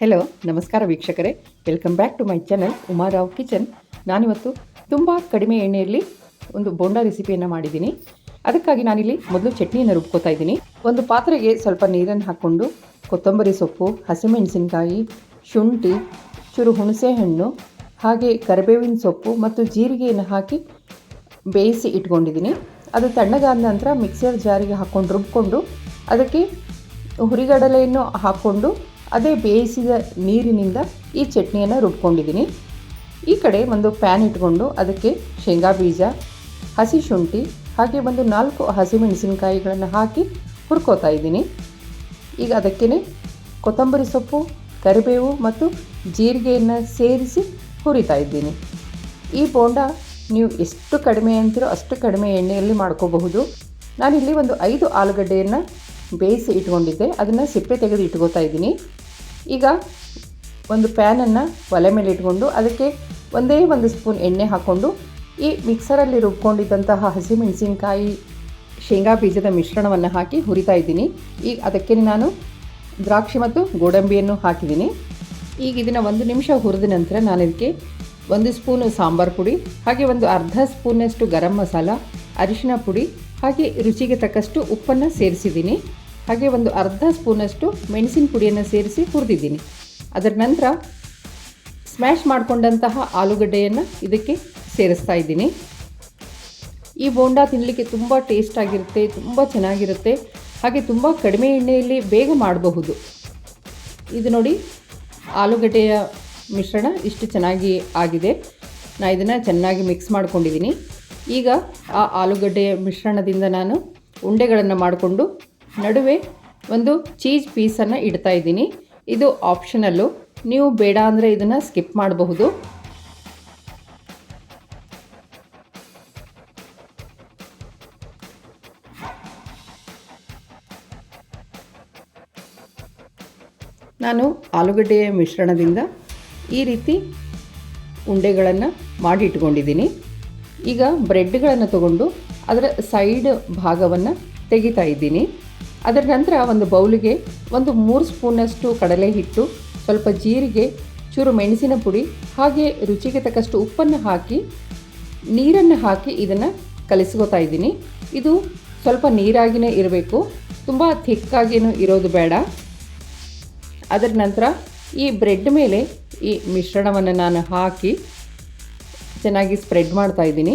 Hello ನಮಸ್ಕಾರ ವೀಕ್ಷಕರೇ. Welcome back to my channel Umarao kitchen ನಾನಿವತ್ತು ತುಂಬ ಕಡಿಮೆ ಎಣ್ಣೆಯಲ್ಲಿ ಒಂದು ಬೋಂಡಾ ರೆಸಿಪಿಯನ್ನು ಮಾಡಿದ್ದೀನಿ. ಅದಕ್ಕಾಗಿ ನಾನಿಲ್ಲಿ ಮೊದಲು ಚಟ್ನಿಯನ್ನು ರುಬ್ಕೋತಾ ಇದ್ದೀನಿ. ಒಂದು ಪಾತ್ರೆಗೆ ಸ್ವಲ್ಪ ನೀರನ್ನು ಹಾಕ್ಕೊಂಡು ಕೊತ್ತಂಬರಿ ಸೊಪ್ಪು, ಹಸಿಮೆಣಸಿನಕಾಯಿ, ಶುಂಠಿ, ಚೂರು ಹುಣಸೆಹಣ್ಣು, ಹಾಗೆ ಕರಿಬೇವಿನ ಸೊಪ್ಪು ಮತ್ತು ಜೀರಿಗೆಯನ್ನು ಹಾಕಿ ಬೇಯಿಸಿ ಇಟ್ಕೊಂಡಿದ್ದೀನಿ. ಅದು ತಣ್ಣಗಾದ ನಂತರ ಮಿಕ್ಸರ್ ಜಾರಿಗೆ ಹಾಕ್ಕೊಂಡು ರುಬ್ಕೊಂಡು ಅದಕ್ಕೆ ಹುರಿಗಡಲೆಯನ್ನು ಹಾಕ್ಕೊಂಡು ಅದೇ ಬೇಯಿಸಿದ ನೀರಿನಿಂದ ಈ ಚಟ್ನಿಯನ್ನು ರುಬ್ಕೊಂಡಿದ್ದೀನಿ. ಈ ಕಡೆ ಒಂದು ಪ್ಯಾನ್ ಇಟ್ಕೊಂಡು ಅದಕ್ಕೆ ಶೇಂಗಾ ಬೀಜ, ಹಸಿ ಶುಂಠಿ, ಹಾಗೆ ಒಂದು ನಾಲ್ಕು ಹಸಿಮೆಣಸಿನಕಾಯಿಗಳನ್ನು ಹಾಕಿ ಹುರ್ಕೋತಾ ಇದ್ದೀನಿ. ಈಗ ಅದಕ್ಕೇ ಕೊತ್ತಂಬರಿ ಸೊಪ್ಪು, ಕರಿಬೇವು ಮತ್ತು ಜೀರಿಗೆಯನ್ನು ಸೇರಿಸಿ ಹುರಿತಾ ಇದ್ದೀನಿ. ಈ ಬೋಂಡ ನೀವು ಎಷ್ಟು ಕಡಿಮೆ ಅಂತೀರೋ ಅಷ್ಟು ಕಡಿಮೆ ಎಣ್ಣೆಯಲ್ಲಿ ಮಾಡ್ಕೋಬಹುದು. ನಾನಿಲ್ಲಿ ಒಂದು ಐದು ಆಲೂಗಡ್ಡೆಯನ್ನು ಬೇಯಿಸಿ ಇಟ್ಕೊಂಡಿದ್ದೆ. ಅದನ್ನು ಸಿಪ್ಪೆ ತೆಗೆದು ಇಟ್ಕೋತಾ ಇದ್ದೀನಿ. ಈಗ ಒಂದು ಪ್ಯಾನನ್ನು ಒಲೆ ಮೇಲೆ ಇಟ್ಕೊಂಡು ಅದಕ್ಕೆ ಒಂದೇ ಒಂದು ಸ್ಪೂನ್ ಎಣ್ಣೆ ಹಾಕ್ಕೊಂಡು ಈ ಮಿಕ್ಸರಲ್ಲಿ ರುಬ್ಕೊಂಡಿದ್ದಂತಹ ಹಸಿಮೆಣಸಿನ್ಕಾಯಿ ಶೇಂಗಾ ಬೀಜದ ಮಿಶ್ರಣವನ್ನು ಹಾಕಿ ಹುರಿತಾ ಇದ್ದೀನಿ. ಈಗ ಅದಕ್ಕೆ ನಾನು ದ್ರಾಕ್ಷಿ ಮತ್ತು ಗೋಡಂಬಿಯನ್ನು ಹಾಕಿದ್ದೀನಿ. ಈಗ ಇದನ್ನು ಒಂದು ನಿಮಿಷ ಹುರಿದ ನಂತರ ನಾನು ಇದಕ್ಕೆ ಒಂದು ಸ್ಪೂನು ಸಾಂಬಾರು ಪುಡಿ, ಹಾಗೆ ಒಂದು ಅರ್ಧ ಸ್ಪೂನಷ್ಟು ಗರಂ ಮಸಾಲ, ಅರಿಶಿನ ಪುಡಿ, ಹಾಗೆ ರುಚಿಗೆ ತಕ್ಕಷ್ಟು ಉಪ್ಪನ್ನು ಸೇರಿಸಿದ್ದೀನಿ. ಹಾಗೆ ಒಂದು ಅರ್ಧ ಸ್ಪೂನಷ್ಟು ಮೆಣಸಿನ ಪುಡಿಯನ್ನು ಸೇರಿಸಿ ಹುರಿದಿದ್ದೀನಿ. ಅದರ ನಂತರ ಸ್ಮ್ಯಾಶ್ ಮಾಡಿಕೊಂಡಂತಹ ಆಲೂಗಡ್ಡೆಯನ್ನು ಇದಕ್ಕೆ ಸೇರಿಸ್ತಾ ಇದ್ದೀನಿ. ಈ ಬೋಂಡ ತಿನ್ನಲಿಕ್ಕೆ ತುಂಬ ಟೇಸ್ಟ್ ಆಗಿರುತ್ತೆ, ತುಂಬ ಚೆನ್ನಾಗಿರುತ್ತೆ. ಹಾಗೆ ತುಂಬ ಕಡಿಮೆ ಎಣ್ಣೆಯಲ್ಲಿ ಬೇಗ ಮಾಡಬಹುದು. ಇದು ನೋಡಿ, ಆಲೂಗಡ್ಡೆಯ ಮಿಶ್ರಣ ಇಷ್ಟು ಚೆನ್ನಾಗಿ ಆಗಿದೆ. ನಾನು ಇದನ್ನು ಚೆನ್ನಾಗಿ ಮಿಕ್ಸ್ ಮಾಡ್ಕೊಂಡಿದ್ದೀನಿ. ಈಗ ಆ ಆಲೂಗಡ್ಡೆಯ ಮಿಶ್ರಣದಿಂದ ನಾನು ಉಂಡೆಗಳನ್ನು ಮಾಡಿಕೊಂಡು ನಡುವೆ ಒಂದು ಚೀಸ್ ಪೀಸನ್ನು ಇಡ್ತಾ ಇದ್ದೀನಿ. ಇದು ಆಪ್ಷನಲ್ಲು ನೀವು ಬೇಡ ಅಂದರೆ ಇದನ್ನು ಸ್ಕಿಪ್ ಮಾಡಬಹುದು. ನಾನು ಆಲೂಗಡ್ಡೆಯ ಮಿಶ್ರಣದಿಂದ ಈ ರೀತಿ ಉಂಡೆಗಳನ್ನು ಮಾಡಿ ಇಟ್ಕೊಂಡಿದ್ದೀನಿ ಈಗ ಬ್ರೆಡ್ಗಳನ್ನು ತಗೊಂಡು ಅದರ ಸೈಡ್ ಭಾಗವನ್ನು ತೆಗಿತಾ ಇದ್ದೀನಿ. ಅದರ ನಂತರ ಒಂದು ಬೌಲಿಗೆ ಒಂದು ಮೂರು ಸ್ಪೂನಷ್ಟು ಕಡಲೆ ಹಿಟ್ಟು, ಸ್ವಲ್ಪ ಜೀರಿಗೆ, ಚೂರು ಮೆಣಸಿನ ಪುಡಿ, ಹಾಗೆ ರುಚಿಗೆ ತಕ್ಕಷ್ಟು ಉಪ್ಪನ್ನು ಹಾಕಿ, ನೀರನ್ನು ಹಾಕಿ ಇದನ್ನು ಕಲಿಸ್ಕೋತಾ ಇದ್ದೀನಿ. ಇದು ಸ್ವಲ್ಪ ನೀರಾಗಿಯೇ ಇರಬೇಕು. ತುಂಬ ಥಿಕ್ಕಾಗೇನು ಇರೋದು ಬೇಡ. ಅದರ ನಂತರ ಈ ಬ್ರೆಡ್ ಮೇಲೆ ಈ ಮಿಶ್ರಣವನ್ನು ನಾನು ಹಾಕಿ ಚೆನ್ನಾಗಿ ಸ್ಪ್ರೆಡ್ ಮಾಡ್ತಾ ಇದ್ದೀನಿ.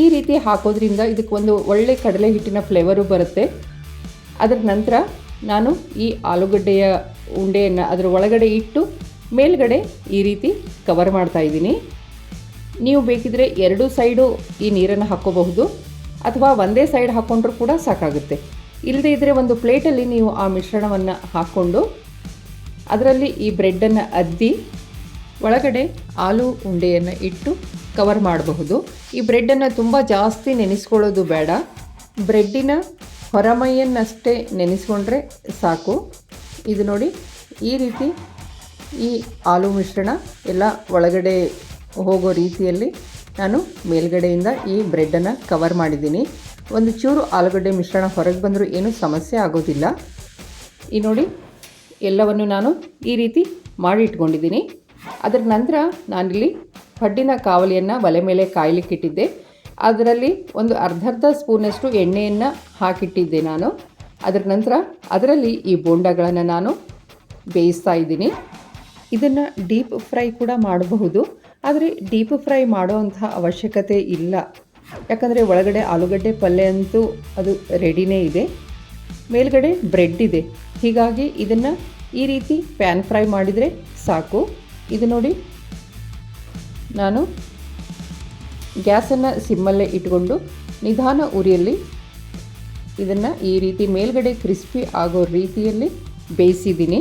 ಈ ರೀತಿ ಹಾಕೋದ್ರಿಂದ ಇದಕ್ಕೆ ಒಂದು ಒಳ್ಳೆ ಕಡಲೆ ಹಿಟ್ಟಿನ ಫ್ಲೇವರು ಬರುತ್ತೆ. ಅದರ ನಂತರ ನಾನು ಈ ಆಲೂಗಡ್ಡೆಯ ಉಂಡೆಯನ್ನು ಅದರ ಒಳಗಡೆ ಇಟ್ಟು ಮೇಲ್ಗಡೆ ಈ ರೀತಿ ಕವರ್ ಮಾಡ್ತಾ ಇದ್ದೀನಿ. ನೀವು ಬೇಕಿದ್ರೆ ಎರಡೂ ಸೈಡು ಈ ನೀರನ್ನು ಹಾಕ್ಕೋಬಹುದು ಅಥವಾ ಒಂದೇ ಸೈಡ್ ಹಾಕ್ಕೊಂಡ್ರೂ ಕೂಡ ಸಾಕಾಗುತ್ತೆ. ಇಲ್ಲದೇ ಇದ್ದರೆ ಒಂದು ಪ್ಲೇಟಲ್ಲಿ ನೀವು ಆ ಮಿಶ್ರಣವನ್ನು ಹಾಕ್ಕೊಂಡು ಅದರಲ್ಲಿ ಈ ಬ್ರೆಡ್ಡನ್ನು ಅದ್ದಿ ಒಳಗಡೆ ಆಲೂ ಉಂಡೆಯನ್ನು ಇಟ್ಟು ಕವರ್ ಮಾಡಬಹುದು. ಈ ಬ್ರೆಡ್ಡನ್ನು ತುಂಬ ಜಾಸ್ತಿ ನೆನೆಸ್ಕೊಳ್ಳೋದು ಬೇಡ. ಬ್ರೆಡ್ಡಿನ ಹೊರಮೈಯನ್ನಷ್ಟೇ ನೆನೆಸ್ಕೊಂಡ್ರೆ ಸಾಕು. ಇದು ನೋಡಿ, ಈ ರೀತಿ ಈ ಆಲೂ ಮಿಶ್ರಣ ಎಲ್ಲ ಒಳಗಡೆ ಹೋಗೋ ರೀತಿಯಲ್ಲಿ ನಾನು ಮೇಲ್ಗಡೆಯಿಂದ ಈ ಬ್ರೆಡ್ಡನ್ನು ಕವರ್ ಮಾಡಿದ್ದೀನಿ. ಒಂದು ಚೂರು ಆಲೂಗಡ್ಡೆ ಮಿಶ್ರಣ ಹೊರಗೆ ಬಂದರೂ ಏನೂ ಸಮಸ್ಯೆ ಆಗೋದಿಲ್ಲ. ಈ ನೋಡಿ, ಎಲ್ಲವನ್ನು ನಾನು ಈ ರೀತಿ ಮಾಡಿ ಇಟ್ಕೊಂಡಿದ್ದೀನಿ ಅದರ ನಂತರ ನಾನಿಲ್ಲಿ ಪಡ್ಡಿನ ಕಾವಲಿಯನ್ನು ಒಲೆ ಮೇಲೆ ಕಾಯಲಿಕ್ಕಿಟ್ಟಿದ್ದೆ. ಅದರಲ್ಲಿ ಒಂದು ಅರ್ಧರ್ಧ ಸ್ಪೂನಷ್ಟು ಎಣ್ಣೆಯನ್ನು ಹಾಕಿಟ್ಟಿದ್ದೆ ನಾನು. ಅದರ ನಂತರ ಅದರಲ್ಲಿ ಈ ಬೋಂಡಗಳನ್ನು ನಾನು ಬೇಯಿಸ್ತಾ ಇದ್ದೀನಿ. ಇದನ್ನು ಡೀಪ್ ಫ್ರೈ ಕೂಡ ಮಾಡಬಹುದು. ಆದರೆ ಡೀಪ್ ಫ್ರೈ ಮಾಡೋವಂಥ ಅವಶ್ಯಕತೆ ಇಲ್ಲ. ಯಾಕಂದರೆ ಒಳಗಡೆ ಆಲೂಗಡ್ಡೆ ಪಲ್ಯ ಅಂತೂ ಅದು ರೆಡಿನೇ ಇದೆ. ಮೇಲ್ಗಡೆ ಬ್ರೆಡ್ ಇದೆ. ಹೀಗಾಗಿ ಇದನ್ನು ಈ ರೀತಿ ಪ್ಯಾನ್ ಫ್ರೈ ಮಾಡಿದರೆ ಸಾಕು. ಇದು ನೋಡಿ ನಾನು ಗ್ಯಾಸನ್ನು ಸಿಮ್ಮಲ್ಲೇ ಇಟ್ಕೊಂಡು ನಿಧಾನ ಉರಿಯಲ್ಲಿ ಇದನ್ನು ಈ ರೀತಿ ಮೇಲ್ಗಡೆ ಕ್ರಿಸ್ಪಿ ಆಗೋ ರೀತಿಯಲ್ಲಿ ಬೇಯಿಸಿದ್ದೀನಿ.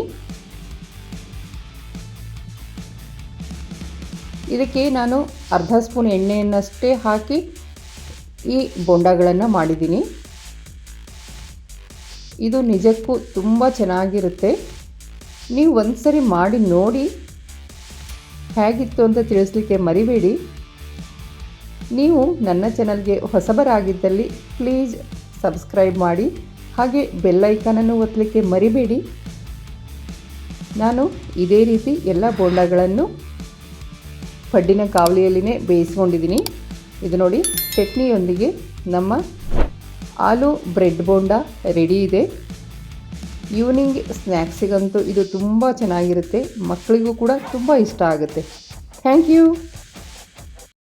ಇದಕ್ಕೆ ನಾನು ಅರ್ಧ ಸ್ಪೂನ್ ಎಣ್ಣೆಯನ್ನಷ್ಟೇ ಹಾಕಿ ಈ ಬೊಂಡಗಳನ್ನು ಮಾಡಿದ್ದೀನಿ. ಇದು ನಿಜಕ್ಕೂ ತುಂಬ ಚೆನ್ನಾಗಿರುತ್ತೆ. ನೀವು ಒಂದು ಸರಿ ಮಾಡಿ ನೋಡಿ ಹೇಗಿತ್ತು ಅಂತ ತಿಳಿಸ್ಲಿಕ್ಕೆ ಮರಿಬೇಡಿ. ನೀವು ನನ್ನ ಚಾನಲ್ಗೆ ಹೊಸಬರಾಗಿದ್ದಲ್ಲಿ ಪ್ಲೀಸ್ ಸಬ್ಸ್ಕ್ರೈಬ್ ಮಾಡಿ, ಹಾಗೆ ಬೆಲ್ಲೈಕನನ್ನು ಒತ್ತಲಿಕ್ಕೆ ಮರಿಬೇಡಿ. ನಾನು ಇದೇ ರೀತಿ ಎಲ್ಲ ಬೋಂಡಗಳನ್ನು ಪಡ್ಡಿನ ಕಾವಲಿಯಲ್ಲಿನೇ ಬೇಯಿಸ್ಕೊಂಡಿದ್ದೀನಿ. ಇದು ನೋಡಿ, ಚಟ್ನಿಯೊಂದಿಗೆ ನಮ್ಮ ಆಲೂ ಬ್ರೆಡ್ ಬೋಂಡ ರೆಡಿ ಇದೆ. ಈವ್ನಿಂಗ್ ಸ್ನ್ಯಾಕ್ಸಿಗಂತೂ ಇದು ತುಂಬ ಚೆನ್ನಾಗಿರುತ್ತೆ. ಮಕ್ಕಳಿಗೂ ಕೂಡ ತುಂಬ ಇಷ್ಟ ಆಗುತ್ತೆ. Thank you